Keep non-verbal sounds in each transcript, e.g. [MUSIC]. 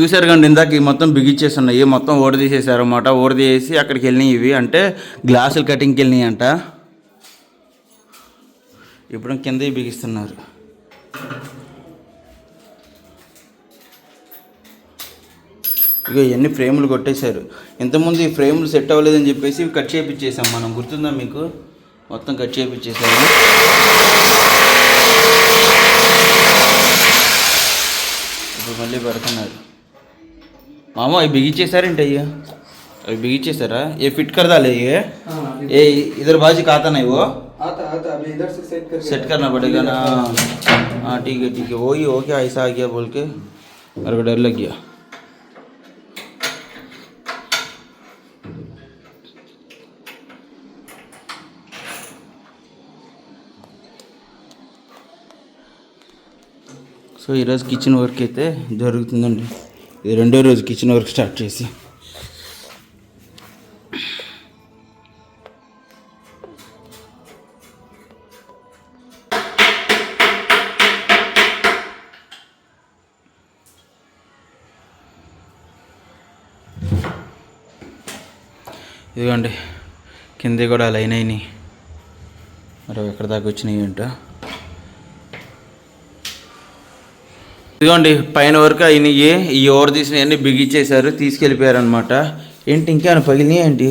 చూసారు కండి ఇందాక ఈ మొత్తం బిగిచ్చేసి ఉన్నాయి మొత్తం ఓడదీసేసారు అన్నమాట. ఓడదీసి అక్కడికి వెళ్ళినాయి ఇవి. అంటే గ్లాసులు కటింగ్కి వెళ్ళినాయి అంట ఇప్పుడు కింద బిగిస్తున్నారు. ఇక ఇవన్నీ ఫ్రేములు కొట్టేశారు. ఇంతకుముందు ఈ ఫ్రేములు సెట్ అవ్వలేదని చెప్పేసి కట్ చేయించేసాం మనం. గుర్తుందా మీకు? మొత్తం కట్ చేయించేసాము ఇప్పుడు మళ్ళీ పెడుతున్నారు. మామ అవి బిగించేశారేంటి అయ్యా అవి బిగించేశారా ఏ ఫిట్ करदाले ये ఏ इधर बाजी का आता नहीं वो आता आता अभी इधर से सेट करके सेट करना पड़ेगा ना हाँ ठीक है ठीक है वही हो गया ऐसा आ गया बोल के मेरे को डर लग गया సో ఈరోజు కిచెన్ వర్క్ అయితే జరుగుతుందండి ఇది రెండో రోజు కిచెన్ వర్క్ స్టార్ట్ చేసి. ఇదిగోండి కింద కూడా లైన్ అయినాయి. మరి ఎక్కడ దాకా వచ్చినాయి ఏంటో? ఇదిగోండి పైన వరకు అయినవి ఈ ఓవర్ తీసినవన్నీ బిగించేశారు తీసుకెళ్ళిపోయారు అనమాట ఏంటి ఇంకేమైనా పగిలినాయి ఏంటి?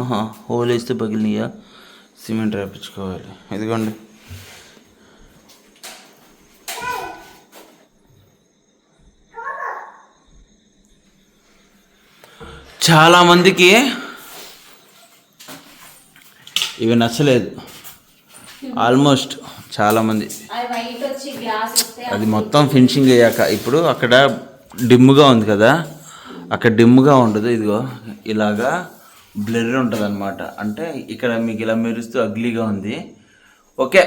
ఆహా హోల్ వేస్తే పగిలినాయా? సిమెంట్ రాపించుకోవాలి. ఇదిగోండి. చాలామందికి ఇవి నచ్చలేదు. ఆల్మోస్ట్ చాలామంది. అది మొత్తం ఫినిషింగ్ అయ్యాక ఇప్పుడు అక్కడ డిమ్గా ఉంది కదా అక్కడ డిమ్గా ఉండదు ఇదిగో ఇలాగా బ్లర్ ఉంటుంది అనమాట అంటే ఇక్కడ మీకు ఇలా మెరుస్తూ అగ్లీగా ఉంది. ఓకే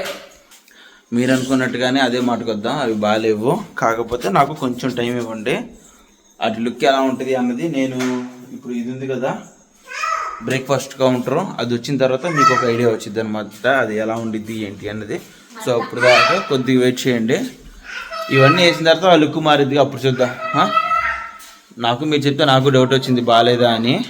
మీరు అనుకున్నట్టుగానే అదే మాటకు వద్దాం అవి బాగాలేవు కాకపోతే నాకు కొంచెం టైం ఇవ్వండి. అటు లుక్ ఎలా ఉంటుంది అన్నది నేను ఇప్పుడు ఇది ఉంది కదా బ్రేక్ఫాస్ట్ కౌంటర్ అది వచ్చిన తర్వాత మీకు ఒక ఐడియా వచ్చింది అనమాట అది ఎలా ఉండిద్ది ఏంటి అన్నది సో అప్పుడు దాకా కొద్దిగా వెయిట్ చేయండి. ఇవన్నీ వేసిన తర్వాత ఆ లుక్ మారిద్ది. అప్పుడు చూద్దాం. నాకు మీరు చెప్తే నాకు డౌట్ వచ్చింది. బాగాలేదా అని.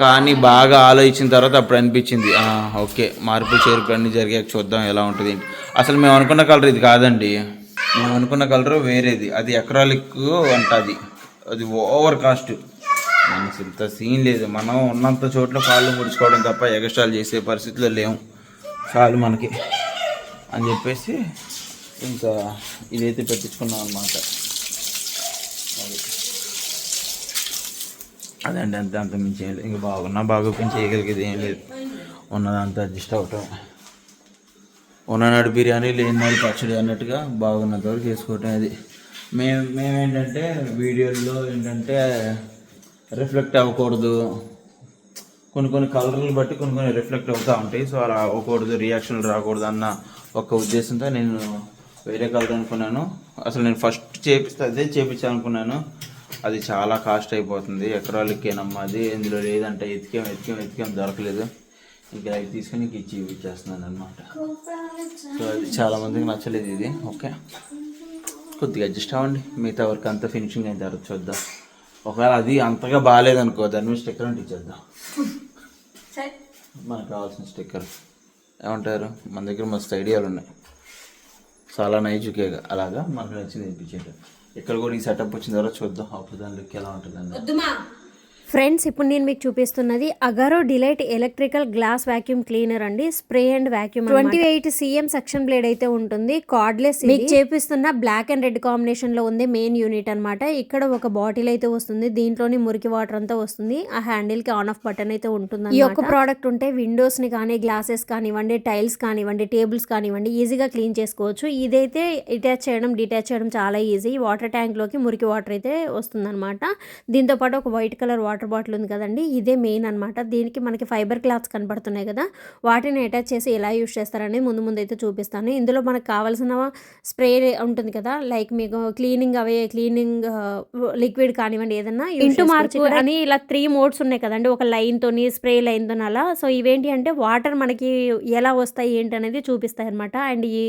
కానీ బాగా ఆలోచించిన తర్వాత అప్పుడు అనిపించింది. ఓకే. మార్పులు చేర్పులు అన్నీ జరిగాక చూద్దాం ఎలా ఉంటుంది అసలు మేము అనుకున్న కలర్ ఇది కాదండి. మేము అనుకున్న కలర్ వేరేది. అది ఎకరాలిక్ అంటది అది. ఓవర్ కాస్ట్ మనకి ఇంత సీన్ లేదు. మనం ఉన్నంత చోట్ల కాళ్ళు ముడుచుకోవడం తప్ప ఎగస్ట్రాలు చేసే పరిస్థితిలో లేము. చాలు మనకి. అని చెప్పేసి ఇంకా ఇదైతే పెట్టించుకున్నాం అనమాట అదండి అంతే అంత మించి ఏం లేదు. ఇంకా బాగున్నా బాగోపోయిన చేయగలిగేది ఏం లేదు. ఉన్నదంతా అడ్జస్ట్ అవటం. ఉన్ననాడు బిర్యానీ లేనినాడు పచ్చడి అన్నట్టుగా బాగున్నంత వరకు చేసుకోవటం అది. మేము మేమేంటంటే వీడియోల్లో ఏంటంటే రిఫ్లెక్ట్ అవ్వకూడదు. కొన్ని కొన్ని కలర్లు బట్టి కొన్ని కొన్ని రిఫ్లెక్ట్ అవుతూ ఉంటాయి. సో అలా అవ్వకూడదు రియాక్షన్లు రాకూడదు అన్న ఒక ఉద్దేశంతో నేను వేరే కలర్ అనుకున్నాను అసలు నేను ఫస్ట్ చేపిస్తే అదే చేపించాలనుకున్నాను. అది చాలా కాస్ట్ అయిపోతుంది. ఎకరాలకేనమ్మా అది ఇందులో లేదంటే ఎతికాం ఎతికాం ఎతికాం దొరకలేదు. ఇంకా అవి తీసుకుని ఇంక ఇచ్చి ఇచ్చేస్తున్నాను అనమాట సో అది చాలా మందికి నచ్చలేదు ఇది. ఓకే. కొద్దిగా అడ్జస్ట్ అవ్వండి. మిగతా వర్క్ అంతా ఫినిషింగ్ అయిన తర్వాత చూద్దాం. ఒకవేళ అది అంతగా బాగాలేదనుకో దాని మీద స్టిక్కర్ అంటే ఇచ్చేద్దాం. మనకు కావాల్సిన స్టిక్కర్ ఏమంటారు? మన దగ్గర మస్తు ఐడియాలు ఉన్నాయి. చాలా నైజుకేగా అలాగా మనకు నచ్చింది ఇప్పించేట ఇక్కడ కూడా ఈ సెటప్ వచ్చిన తర్వాత చూద్దాం. అప్పుడు దాని లుక్ ఎలా ఉంటుందండి ఫ్రెండ్స్ ఇప్పుడు నేను మీకు చూపిస్తున్నది Agaro delight electrical glass vacuum cleaner అండి. Spray and vacuum twenty eight CM suction blade అయితే ఉంటుంది. కార్డ్లెస్ మీకు చేపిస్తున్న బ్లాక్ అండ్ రెడ్ కాంబినేషన్లో ఉంది మెయిన్ యూనిట్ అన్నమాట. ఇక్కడ ఒక బాటిల్ అయితే వస్తుంది. దీంట్లోని మురికి వాటర్ అంతా వస్తుంది. ఆ హ్యాండిల్కి ఆన్ ఆఫ్ బటన్ అయితే ఉంటుంది ఈ యొక్క ప్రోడక్ట్ ఉంటే విండోస్ని కానీ గ్లాసెస్ కానివ్వండి టైల్స్ కానివ్వండి టేబుల్స్ కానివ్వండి ఈజీగా క్లీన్ చేసుకోవచ్చు. ఇదైతే అటాచ్ చేయడం డిటాచ్ చేయడం చాలా ఈజీ. వాటర్ ట్యాంక్లోకి మురికి వాటర్ అయితే వస్తుంది అనమాట దీంతో పాటు ఒక white colour water water bottle ఉంది కదండి ఇదే మెయిన్ అనమాట దీనికి మనకి ఫైబర్ క్లాత్స్ కనబడుతున్నాయి కదా వాటిని అటాచ్ చేసి ఎలా యూస్ చేస్తారనేది ముందు ముందు అయితే చూపిస్తాను. ఇందులో మనకు కావాల్సిన స్ప్రే ఉంటుంది కదా లైక్ మీకు క్లీనింగ్ అవే క్లీనింగ్ లిక్విడ్ కానివ్వండి ఏదన్నా ఇంటూ మార్క్ అని ఇలా త్రీ మోడ్స్ ఉన్నాయి కదండి ఒక లైన్ తోని స్ప్రే లైన్ తోని అలా. సో ఇవేంటి అంటే వాటర్ మనకి ఎలా వస్తాయి ఏంటి అనేది చూపిస్తాయి అనమాట అండ్ ఈ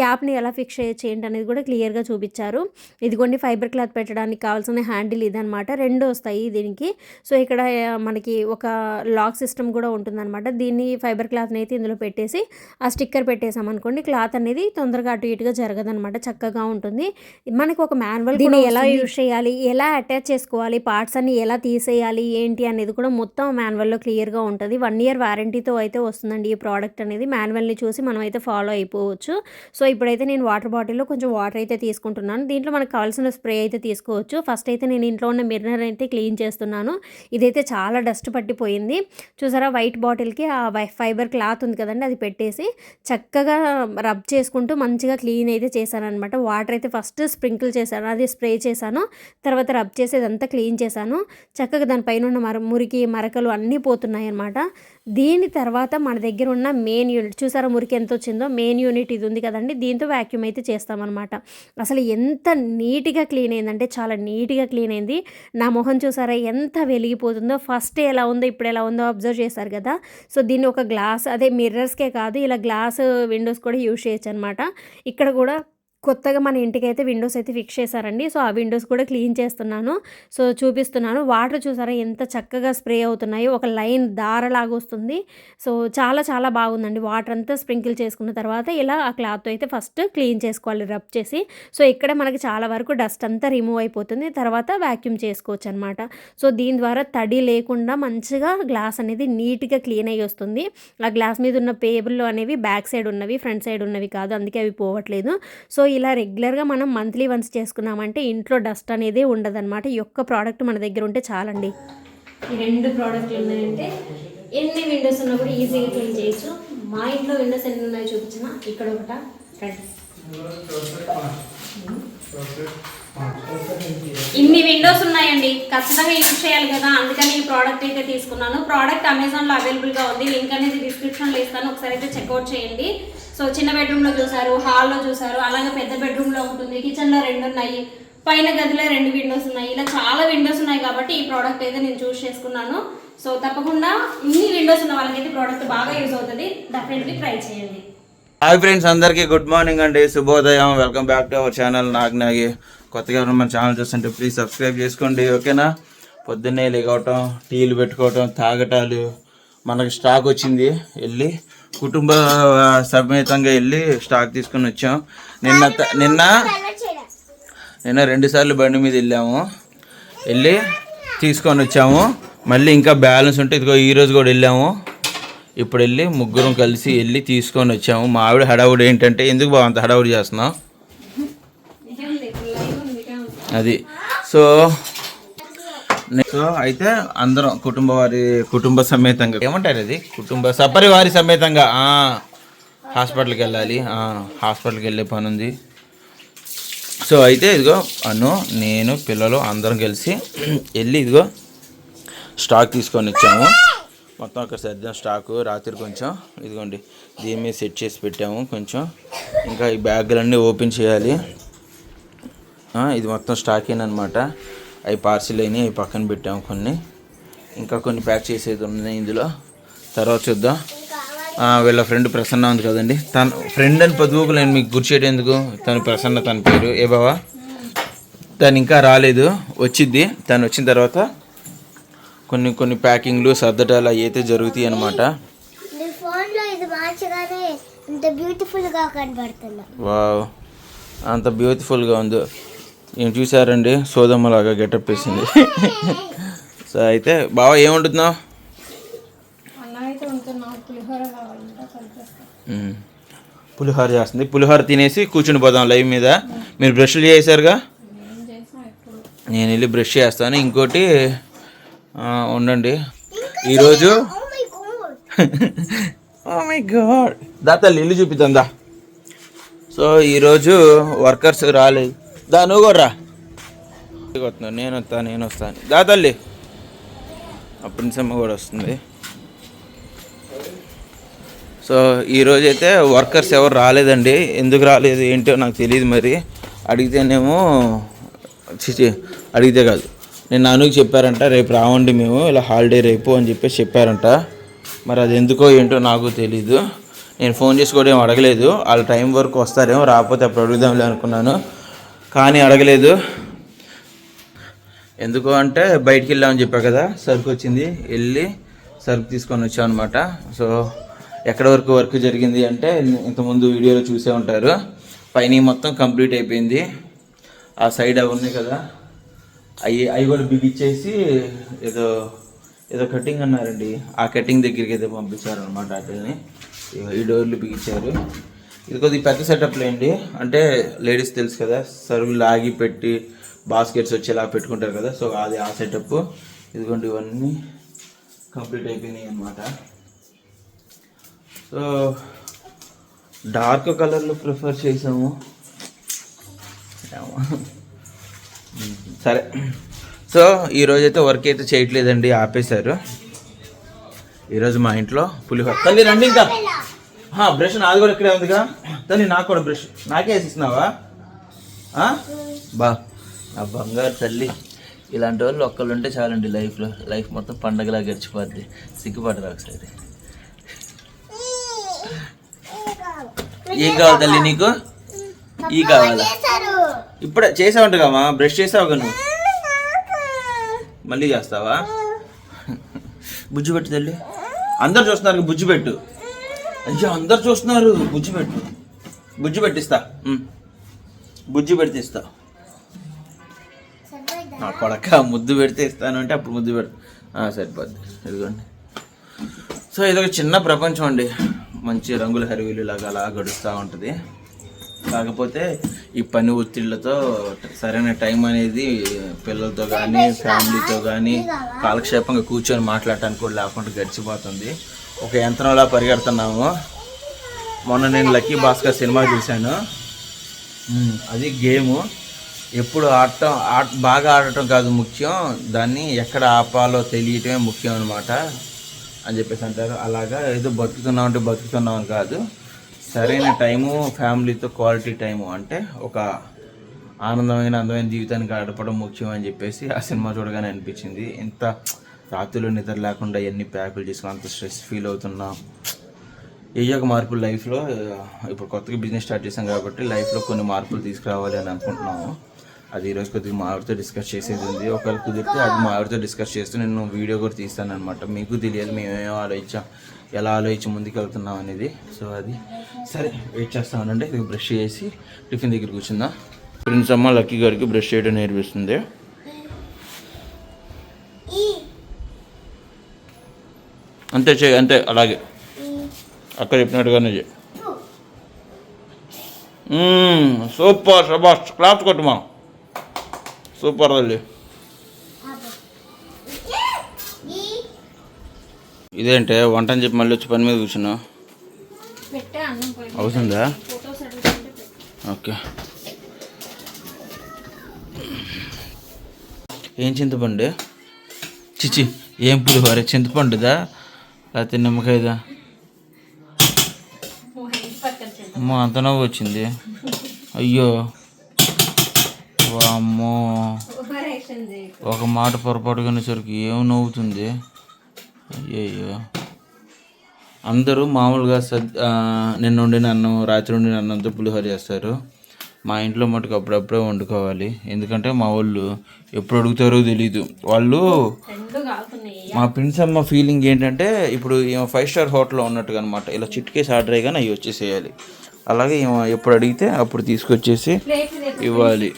క్యాప్ని ఎలా ఫిక్స్ చేయొచ్చు ఏంటి అనేది కూడా క్లియర్గా చూపించారు. ఇదిగోండి ఫైబర్ క్లాత్ పెట్టడానికి కావాల్సిన హ్యాండిల్ ఇదనమాట రెండు వస్తాయి దీనికి. సో ఇక్కడ మనకి ఒక లాక్ సిస్టమ్ కూడా ఉంటుందన్నమాట. దీన్ని ఫైబర్ క్లాత్ని అయితే ఇందులో పెట్టేసి ఆ స్టిక్కర్ పెట్టేసాం అనుకోండి క్లాత్ అనేది తొందరగా అటు ఇటుగా జరగదనమాట చక్కగా ఉంటుంది. మనకి ఒక మాన్యువల్ దీన్ని ఎలా యూజ్ చేయాలి? ఎలా అటాచ్ చేసుకోవాలి? పార్ట్స్ అన్ని ఎలా తీసేయాలి? ఏంటి అనేది కూడా మొత్తం మాన్యువల్లో క్లియర్గా ఉంటుంది. వన్ ఇయర్ వారంటీతో అయితే వస్తుందండి ఈ ప్రోడక్ట్ అనేది. మాన్యువల్ని చూసి మనం అయితే ఫాలో అయిపోవచ్చు. సో ఇప్పుడైతే నేను వాటర్ బాటిల్లో కొంచెం వాటర్ అయితే తీసుకుంటున్నాను. దీంట్లో మనకు కావాల్సిన స్ప్రే అయితే తీసుకోవచ్చు. ఫస్ట్ అయితే నేను ఇంట్లో ఉన్న మిర్రర్ అయితే క్లీన్ చేస్తున్నాను. ఇదైతే చాలా డస్ట్ పట్టిపోయింది. చూసారా వైట్ బాటిల్కి ఆ వై- ఫైబర్ క్లాత్ ఉంది కదండి అది పెట్టేసి చక్కగా రబ్ చేసుకుంటూ మంచిగా క్లీన్ అయితే చేశానమాట వాటర్ అయితే ఫస్ట్ స్ప్రింకిల్ చేశాను అది స్ప్రే చేశాను తర్వాత రబ్ చేసేదంతా క్లీన్ చేశాను. చక్కగా దానిపైన ఉన్న మర మురికి మరకలు అన్నీ పోతున్నాయి అనమాట దీని తర్వాత మన దగ్గర ఉన్న మెయిన్ యూనిట్ చూసారా మురికి ఎంత వచ్చిందో? మెయిన్ యూనిట్ ఇది ఉంది కదండి దీంతో వ్యాక్యూమ్ అయితే చేస్తామన్నమాట. అసలు ఎంత నీట్గా క్లీన్ అయిందంటే చాలా నీట్గా క్లీన్ అయింది. నా మొహం చూసారా ఎంత వెలిగిపోతుందో? ఫస్ట్ ఎలా ఉందో ఇప్పుడు ఎలా ఉందో అబ్జర్వ్ చేశారు కదా. సో దీన్ని ఒక గ్లాస్ అదే మిర్రర్స్కే కాదు ఇలా గ్లాస్ విండోస్ కూడా యూజ్ చేయొచ్చు అనమాట ఇక్కడ కూడా కొత్తగా మన ఇంటికైతే విండోస్ అయితే ఫిక్స్ చేశారండి. సో ఆ విండోస్ కూడా క్లీన్ చేస్తున్నాను. సో చూపిస్తున్నాను. వాటర్ చూసారా ఎంత చక్కగా స్ప్రే అవుతున్నాయో. ఒక లైన్ దారలాగా వస్తుంది. సో చాలా చాలా బాగుందండి. వాటర్ అంతా స్ప్రింకిల్ చేసుకున్న తర్వాత ఇలా ఆ క్లాత్ అయితే ఫస్ట్ క్లీన్ చేసుకోవాలి రబ్ చేసి. సో ఇక్కడ మనకి చాలా వరకు డస్ట్ అంతా రిమూవ్ అయిపోతుంది. తర్వాత వ్యాక్యూమ్ చేసుకోవచ్చు అనమాట సో దీని ద్వారా తడి లేకుండా మంచిగా గ్లాస్ అనేది నీట్గా క్లీన్ అయ్యి వస్తుంది. ఆ గ్లాస్ మీద ఉన్న పేబుల్లో అనేవి బ్యాక్ సైడ్ ఉన్నవి ఫ్రంట్ సైడ్ ఉన్నవి కాదు. అందుకే అవి పోవట్లేదు. సో ఇలా రెగ్యులర్గా మనం మంత్లీ వన్స్ చేసుకున్నామంటే ఇంట్లో డస్ట్ అనేది ఉండదన్నమాట. ఈ ఒక్క ప్రోడక్ట్ మన దగ్గర ఉంటే చాలండి. ఈ రెండు ప్రోడక్ట్లు ఉన్నాయంటే ఎన్ని విండోస్ ఉన్నా కూడా ఈజీగా క్లీన్ చేయొచ్చు. మా ఇంట్లో విండోస్ ఎన్ని ఉన్నాయో చూపించిన? ఇక్కడ ఒకట? రండి. ఇన్ని విండోస్ ఉన్నాయండి. ఖచ్చితంగా యూజ్ చేయాలి కదా. అందుకని ఈ ప్రోడక్ట్ అయితే తీసుకున్నాను. ప్రోడక్ట్ అమెజాన్లో అవైలబుల్గా ఉంది. లింక్ అనేది డిస్క్రిప్షన్లో ఇస్తాను. ఒకసారి అయితే చెక్అవుట్ చేయండి. సో చిన్న బెడ్రూమ్లో చూసారు హాల్లో చూసారు అలాగే పెద్ద బెడ్రూమ్లో ఉంటుంది. కిచెన్లో రెండు ఉన్నాయి. పైన గదిలో రెండు విండోస్ ఉన్నాయి. ఇలా చాలా విండోస్ ఉన్నాయి కాబట్టి ఈ ప్రోడక్ట్ అయితే నేను చూస్ చేసుకున్నాను. సో తప్పకుండా ఇన్ని విండోస్ ఉన్న వాళ్ళకైతే ప్రోడక్ట్ బాగా యూజ్ అవుతుంది. డెఫినెట్లీ ట్రై చేయండి. హాయ్ ఫ్రెండ్స్ అందరికీ గుడ్ మార్నింగ్ అండి. శుభోదయం. Welcome back to our channel నాకు నాగి కొత్తగా ఉన్న మన ఛానల్ చూస్తుంటే ప్లీజ్ సబ్స్క్రైబ్ చేసుకోండి ఓకేనా? పొద్దున్నే లేకపోవటం టీలు పెట్టుకోవటం తాగటాలు. మనకు స్టాక్ వచ్చింది వెళ్ళి కుటుంబ సమేతంగా వెళ్ళి స్టాక్ తీసుకొని వచ్చాం. నిన్న త- నిన్న నిన్న రెండుసార్లు బండి మీద వెళ్ళాము. వెళ్ళి తీసుకొని వచ్చాము. మళ్ళీ ఇంకా బ్యాలెన్స్ ఉంటే ఇదిగో ఈరోజు కూడా వెళ్ళాము. ఇప్పుడు వెళ్ళి ముగ్గురం కలిసి వెళ్ళి తీసుకొని వచ్చాము. మా ఆవిడ హడావుడు ఏంటంటే ఎందుకు బాగా అంత హడావుడు చేస్తున్నాం అది. సో సో అయితే అందరం కుటుంబ వారి కుటుంబ సమేతంగా. ఏమంటారు అది కుటుంబ సపరివారి సమేతంగా. హాస్పిటల్కి వెళ్ళాలి. హాస్పిటల్కి వెళ్ళే పని ఉంది సో అయితే ఇదిగో అను నేను పిల్లలు అందరం కలిసి వెళ్ళి ఇదిగో స్టాక్ తీసుకొని వచ్చాము. మొత్తం అక్కడ సర్దాం స్టాకు రాత్రి కొంచెం ఇదిగోండి దీని మీద సెట్ చేసి పెట్టాము కొంచెం. ఇంకా ఈ బ్యాగులన్నీ ఓపెన్ చేయాలి. ఇది మొత్తం స్టాక్ అనమాట అవి పార్సిల్ అయినాయి అవి పక్కన పెట్టాము కొన్ని. ఇంకా కొన్ని ప్యాక్ చేసేది ఉన్నాయి ఇందులో. తర్వాత చూద్దాం. వీళ్ళ ఫ్రెండ్ ప్రసన్న ఉంది కదండి. తన ఫ్రెండ్ అని పొద్దుకు నేను మీకు గుర్చేయడం ఎందుకు? తను ప్రసన్న తన పేరు. ఏ బావా? తను ఇంకా రాలేదు. వచ్చిద్ది తను వచ్చిన తర్వాత కొన్ని కొన్ని ప్యాకింగ్లు సర్దటాలు అవి అయితే జరుగుతాయి అనమాట వావ్. అంత బ్యూటిఫుల్గా ఉందో. ఏం చూసారండి సోదమ్మలాగా గెటప్ వేసింది. [LAUGHS] సో అయితే బావ ఏమంటున్నావు. పులిహోర చేస్తుంది. పులిహోర తినేసి కూర్చుని పోదాం లైవ్ మీద. మీరు బ్రష్లు చేశారుగా? నేను వెళ్ళి బ్రష్ చేస్తాను. ఇంకోటి ఉండండి. ఈరోజు [LAUGHS] మై గాడ్ దా తల్లి ఇల్లు చూపిద్దాం దా. సో ఈరోజు వర్కర్స్ రాలేదు. దా నువ్వు కూడా రా. వస్తున్నావు నేను వస్తాను నేను వస్తాను దా తల్లి. ఆ ప్రిన్సమ్మ కూడా వస్తుంది. సో ఈరోజు అయితే వర్కర్స్ ఎవరు రాలేదండి. ఎందుకు రాలేదు ఏంటో నాకు తెలియదు మరి. అడిగితేనేమో అడిగితే కాదు. నేను నాన్నకి చెప్పారంట రేపు రావండి మేము ఇలా హాలిడే రేపు అని చెప్పేసి చెప్పారంట. మరి అది ఎందుకో ఏంటో నాకు తెలీదు. నేను ఫోన్ చేసి కూడా ఏం అడగలేదు. వాళ్ళ టైం వరకు వస్తారేమో రాకపోతే అప్పుడు అడుగుదాంలే అనుకున్నాను. కానీ అడగలేదు. ఎందుకు అంటే బయటికి వెళ్ళామని చెప్పా కదా సరుకు వచ్చింది. వెళ్ళి సరుకు తీసుకొని వచ్చాం అనమాట సో ఎక్కడ వరకు వర్క్ జరిగింది అంటే ఇంతకుముందు వీడియోలో చూసే ఉంటారు. పైన మొత్తం కంప్లీట్ అయిపోయింది. ఆ సైడ్ అవి ఉన్నాయి కదా అవి అవి కూడా బిగిచ్చేసి ఏదో ఏదో కటింగ్ అన్నారండి. ఆ కటింగ్ దగ్గరికి అయితే పంపించారు అనమాట వాటిని ఈ డోర్లు బిగించారు ఇది కొద్దిగా పెద్ద సెటప్లే అండి. అంటే లేడీస్ తెలుసు కదా సరుకులు లాగి పెట్టి బాస్కెట్స్ వచ్చేలా పెట్టుకుంటారు కదా సో అది ఆ సెటప్ ఇదిగోండి ఇవన్నీ కంప్లీట్ అయిపోయినాయి అన్నమాట. సో డార్క్ కలర్లు ప్రిఫర్ చేసాము. సరే. సో ఈరోజు అయితే వర్క్ అయితే చేయట్లేదండి ఆపేశారు. ఈరోజు మా ఇంట్లో పులిహోర. తల్లి రండి ఇంకా. బ్రష్ నాది కూడా ఇక్కడే ఉందిగా. తల్లి నాకు కూడా బ్రష్. నాకే వేసిస్తున్నావా? ఆ? బా. నా బంగారు తల్లి. ఇలాంటి వాళ్ళు ఒక్కళ్ళు ఉంటే చాలండి లైఫ్లో. లైఫ్ మొత్తం పండగలా గడిచిపోద్ది. సిగ్గుపడరా ఒకసారి ఏం కావాలి తల్లి నీకు? ఈ కావాలా? ఇప్పుడే చేసావంటగామా? బ్రష్ చేసావు నువ్వు? మళ్ళీ చేస్తావా? బుజ్జి పెట్టు తల్లి. అందరు చూస్తున్నారు బుజ్జి పెట్టు. అయ్యో అందరు చూస్తున్నారు. బుజ్జి పెట్టు. బుజ్జి పెట్టిస్తా. బుజ్జి పెడితే ఇస్తా నా కొడక ముద్దు పెడితే ఇస్తాను అంటే అప్పుడు ముద్దు పెడతా. ఆ, సరిపోద్ది. ఇదిగోండి. సో ఇదొక చిన్న ప్రపంచం అండి. మంచి రంగుల హరివిలు లాగా అలా గడుస్తూ ఉంటుంది. కాకపోతే ఈ పని ఒత్తిళ్ళతో సరైన టైం అనేది పిల్లలతో కానీ ఫ్యామిలీతో కానీ కాలక్షేపంగా కూర్చొని మాట్లాడటానికి కూడా లేకుండా గడిచిపోతుంది. ఒక యంత్రంలా పరిగెడుతున్నాము. మొన్న నేను లక్కీ భాస్కర్ సినిమా చూశాను. అది గేము. ఎప్పుడు ఆడటం ఆట బాగా ఆడటం కాదు ముఖ్యం. దాన్ని ఎక్కడ ఆపాలో తెలియటమే ముఖ్యం అనమాట అని చెప్పేసి అంటారు. అలాగా ఏదో బతుకుతున్నాం అంటే బతుకుతున్నాం అని కాదు. సరైన టైము ఫ్యామిలీతో క్వాలిటీ టైము అంటే ఒక ఆనందమైన అందమైన జీవితాన్ని గడపడం ముఖ్యం అని చెప్పేసి ఆ సినిమా చూడగానే అనిపించింది. ఎంత రాత్రులు నిద్ర లేకుండా ఎన్ని ప్యాకులు చేసుకుని అంత స్ట్రెస్ ఫీల్ అవుతున్నాం. ఏయో ఒక మార్పులు లైఫ్లో ఇప్పుడు కొత్తగా బిజినెస్ స్టార్ట్ చేసాం కాబట్టి లైఫ్లో కొన్ని మార్పులు తీసుకురావాలి అని అనుకుంటున్నాము. అది ఈరోజు కొద్దిగా మావిడితో డిస్కస్ చేసేది ఉంది. ఒకవేళ కుదిరితే అది మా ఆవిడతో డిస్కస్ చేస్తూ నేను వీడియో కూడా తీస్తాను అనమాట మీకు తెలియదు మేము ఏమేమో ఆలోచించాం ఎలా ఆలోచించి ముందుకు వెళ్తున్నాం అనేది. సో అది సరే వెయిట్ చేస్తామనండి ఇది బ్రష్ చేసి టిఫిన్ దగ్గర కూర్చుందా. ప్రిన్స్ అమ్మ లక్కీ గారికి బ్రష్ చేయడం నేర్పిస్తుంది. అంతే చేయి అంతే అలాగే. అక్కడ చెప్పినట్టుగానే చేయి. సూపర్ శబాష్ క్లాప్స్ కొట్టుమా సూపర్ తల్లి. ఇదేంటే వంట అని చెప్పి మళ్ళీ వచ్చి పని మీద పోయి అవుతుందా. ఓకే. ఏం చింతపండు? చిచి ఏం పులిహోర? చింతపండుదా? అయితే నిమ్మకాయదా అమ్మో అంత నవ్వు వచ్చింది. అయ్యో. వామ్మో. ఒక మాట పొరపాటుగా సరికి ఏం నవ్వుతుంది? అయ్యయ్యో. అందరూ మామూలుగా సద్ నిన్న వండిన అన్నం రాత్రి వండిన అన్నంతో పులిహోర చేస్తారు. మా ఇంట్లో మటుకు అప్పుడప్పుడే వండుకోవాలి. ఎందుకంటే మా వాళ్ళు ఎప్పుడు అడుగుతారో తెలీదు. వాళ్ళు మా ప్రిన్స్ అమ్మ ఫీలింగ్ ఏంటంటే ఇప్పుడు ఈమె ఫైవ్ స్టార్ హోటల్లో ఉన్నట్టుగా అనమాట ఇలా చిట్కేసి ఆర్డర్ అయ్యగానే అవి వచ్చేసేయాలి. అలాగే ఎప్పుడు అడిగితే అప్పుడు తీసుకొచ్చేసి ఇవ్వాలి.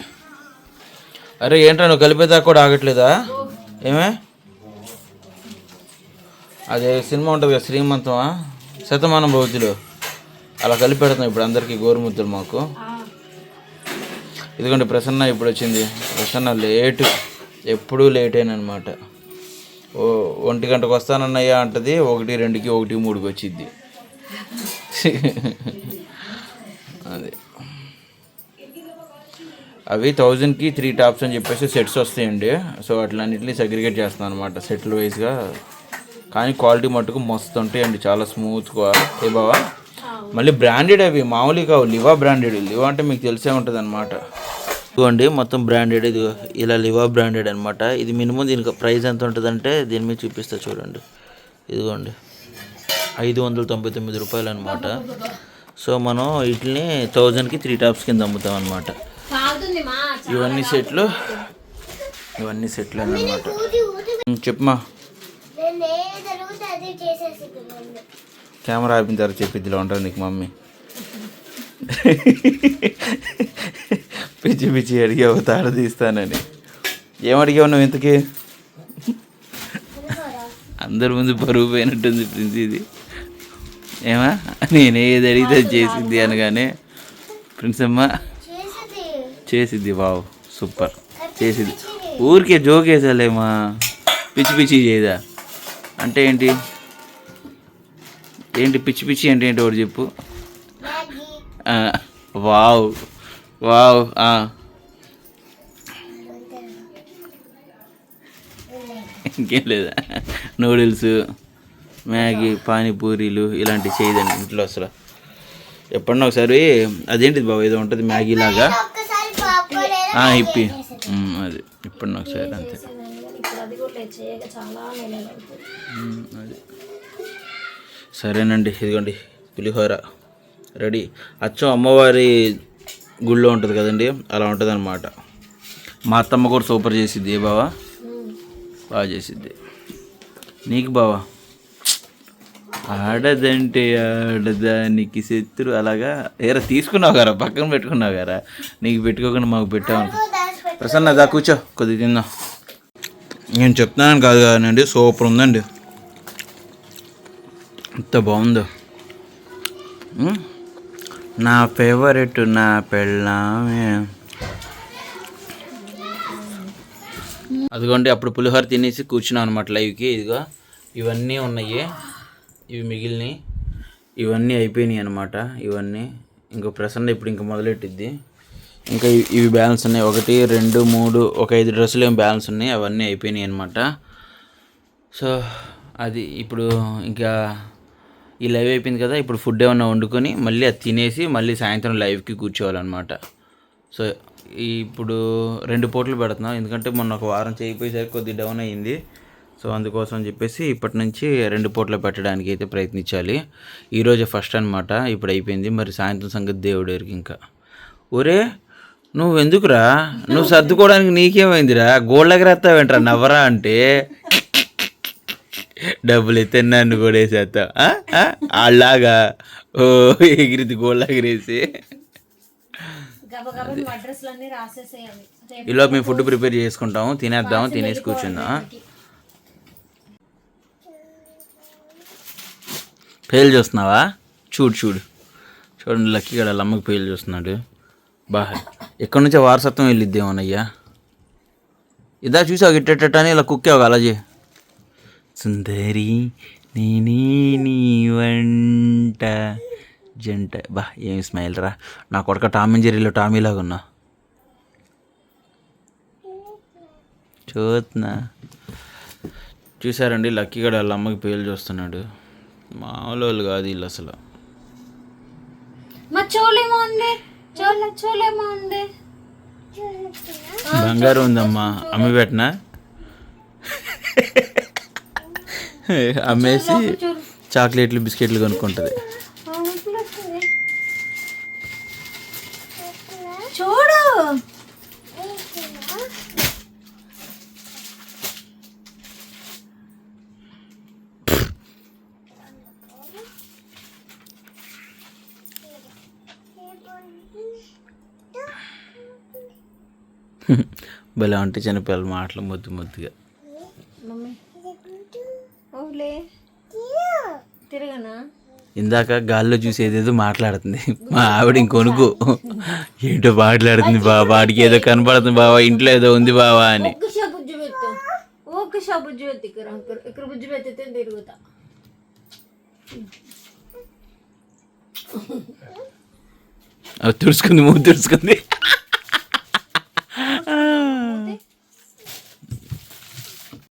అరే ఏంట్రా నువ్వు కలిపేదాకా కూడా ఆగట్లేదా? ఏమే? అదే సినిమా ఉంటుంది కదా శ్రీమంతమా? శతమానం భవతిలో అలా కలిపి పెడతాం ఇప్పుడు అందరికీ గోరుముద్దలు మాకు. ఇదిగోండి ప్రసన్న ఇప్పుడు వచ్చింది. ప్రసన్న లేటు ఎప్పుడూ లేట్ అనమాట ఓ ఒంటి గంటకు వస్తానన్నయ్యా అంటది ఒకటి రెండుకి ఒకటి మూడుకి వచ్చింది అది. అవి థౌజండ్కి త్రీ టాప్స్ అని చెప్పేసి సెట్స్ వస్తాయండి. సో అట్లన్నింటినీ సెగ్రిగేట్ చేస్తున్నాను అనమాట సెట్లు వైజ్గా. కానీ క్వాలిటీ మట్టుకు మస్తు ఉంటాయండి చాలా స్మూత్గా. ఏ బావా? మళ్ళీ బ్రాండెడ్ అవి మామూలు కావు. లివా బ్రాండెడ్ లివా అంటే మీకు తెలిసే ఉంటుంది అనమాట ఇదిగోండి మొత్తం బ్రాండెడ్ ఇది ఇలా లివా బ్రాండెడ్ అనమాట ఇది మినిమం దీనికి ప్రైస్ ఎంత ఉంటుందంటే దీని మీద చూపిస్తా చూడండి. ఇదిగోండి ఐదు వందల తొంభై తొమ్మిది రూపాయలు అనమాట సో మనం వీటిని థౌజండ్కి త్రీ టాప్స్ కింద అమ్ముతాం అనమాట ఇవన్నీ సెట్లు. ఇవన్నీ సెట్లు అనమాట చెప్పమా నేను ఏ జరుగుతుంది అది చేసేసి ముందు కెమెరా ఆపిన తర్వాత చెప్పిద్దిలో ఉంటుంది నీకు మమ్మీ. పిచ్చి పిచ్చి అడిగావు తాడ తీస్తానని. ఏం అడిగావు నువ్వు ఇంతకీ? అందరి ముందు బరువు పోయినట్టుంది ప్రిన్స్ ఇది. ఏమా? నేను ఏది అడిగితే అది చేసిద్ది అనగానే ప్రిన్స్ అమ్మ చేసిద్ది వావ్ సూపర్. చేసిద్ది. ఊరికే జోకేసాలేమా పిచ్చి పిచ్చి చేయదా? అంటే ఏంటి? ఏంటి పిచ్చి పిచ్చి అంటే ఏంటి ఒకటి చెప్పు. Wow wow. ఇంకేం లేదా? నూడిల్స్ మ్యాగీ పానీపూరీలు ఇలాంటివి చేయదండి ఇంట్లో అసలు. ఎప్పుడన్నా ఒకసారి అదేంటిది బాబు ఏదో ఉంటుంది మ్యాగీ లాగా? ఇప్పి. అది. ఇప్పటి ఒకసారి అంతే. అది కూడా లేదు చేయక చాలా నెలలు అవుతుంది ఉమ్, అది సరేనండి ఇదిగోండి పులిహోర రెడీ. అచ్చం అమ్మవారి గుళ్ళో ఉంటుంది కదండి అలా ఉంటుంది అనమాట మా అత్తమ్మ కూడా సూపర్ చేసిద్ది ఏ బావా? బాగా చేసిద్ది. నీకు బావా? ఆడదంటే ఆడదానికి శత్రు అలాగా? ఏరా తీసుకున్నావు గారా? పక్కన పెట్టుకున్నావు గారా? నీకు పెట్టుకోకుండా మాకు పెట్టావు. ప్రసన్న దా కూర్చో కొద్దిగా తిందాం. నేను చెప్తున్నాను కాదు కాదండి సూపర్ ఉందండి. ఎంత బాగుందో. నా ఫేవరెట్ నా పెళ్ళామే. అదిగోండి అప్పుడు పులిహోర తినేసి కూర్చున్నాం అనమాట లైవ్కి. ఇదిగో ఇవన్నీ ఉన్నాయి. ఇవి మిగిలినవి ఇవన్నీ అయిపోయినాయి అనమాట ఇవన్నీ. ఇంకో ప్రసన్న ఇప్పుడు ఇంకా మొదలెట్టిద్ది. ఇంకా ఇవి- బ్యాలెన్స్ ఉన్నాయి. ఒకటి రెండు మూడు ఒక ఐదు డ్రెస్సులు ఏమి బ్యాలెన్స్ ఉన్నాయి. అవన్నీ అయిపోయినాయి అనమాట సో అది ఇప్పుడు ఇంకా ఈ లైవ్ అయిపోయింది కదా ఇప్పుడు ఫుడ్ ఏమన్నా వండుకొని మళ్ళీ అది తినేసి మళ్ళీ సాయంత్రం లైవ్కి కూర్చోవాలన్నమాట. సో ఇప్పుడు రెండు పూటలు పెడుతున్నాం. ఎందుకంటే మొన్న ఒక వారం చేయకపోయేసరికి కొద్ది డౌన్ అయ్యింది. సో అందుకోసం చెప్పేసి ఇప్పటి నుంచి రెండు పూటలు పెట్టడానికి అయితే ప్రయత్నించాలి. ఈరోజే ఫస్ట్ అనమాట ఇప్పుడు అయిపోయింది. మరి సాయంత్రం సంగతి దేవుడు ఎరిగి ఇంకా. ఒరే నువ్వు ఎందుకురా నువ్వు సర్దుకోవడానికి నీకేమైందిరా? గోళ్ళ ఎగరేస్తావేంట్రా నవ్వరా అంటే? డబ్బులు ఎత్తే నన్ను కూడా వేసేస్తావు. అలాగా ఓ ఎగిరిది గోళ్ళ ఎగిరేసి ఈలో మేము ఫుడ్ ప్రిపేర్ చేసుకుంటాము. తినేద్దాము తినేసి కూర్చుందాం. పేలు చూస్తున్నావా? చూడు చూడు. చూడండి లక్కీ గడ అమ్మకి పేలు చూస్తున్నాడు. బా ఎక్కడి నుంచో వారసత్వం వెళ్ళిద్దేమోనయ్యా. ఇదా చూసావు గిట్టేటట్టు అని ఇలా కుక్కావు అలా చే సుందరి నేనే నీ వంట. జంట. బా ఏం స్మైల్ రా. నా కొడక టామ్ అండ్ జెర్రీలో టామీలాగా ఉన్నా చూస్తున్నా చూసారండి లక్కీ గడ వాళ్ళ అమ్మకి పేలు చూస్తున్నాడు. మామూలు వాళ్ళు కాదు వీళ్ళు అసలు. బంగారం ఉందమ్మా. అమ్మి పెట్టినా? [LAUGHS] అమ్మేసి చాక్లెట్లు బిస్కెట్లు కొనుక్కుంటుంది. చూడు. [LAUGHS] భలే ఉంటే చిన్నపిల్లల మాటలు ముద్దు ముద్దుగా. ఇందాక గాల్లో చూసి ఏదేదో మాట్లాడుతుంది. మా ఆవిడ ఇంకొనుకు ఏంటో మాట్లాడుతుంది బాబా వాడికి ఏదో కనపడుతుంది బావా ఇంట్లో ఏదో ఉంది బావా అని. తుడుచుకుంది మూడు తుడుచుకుంది.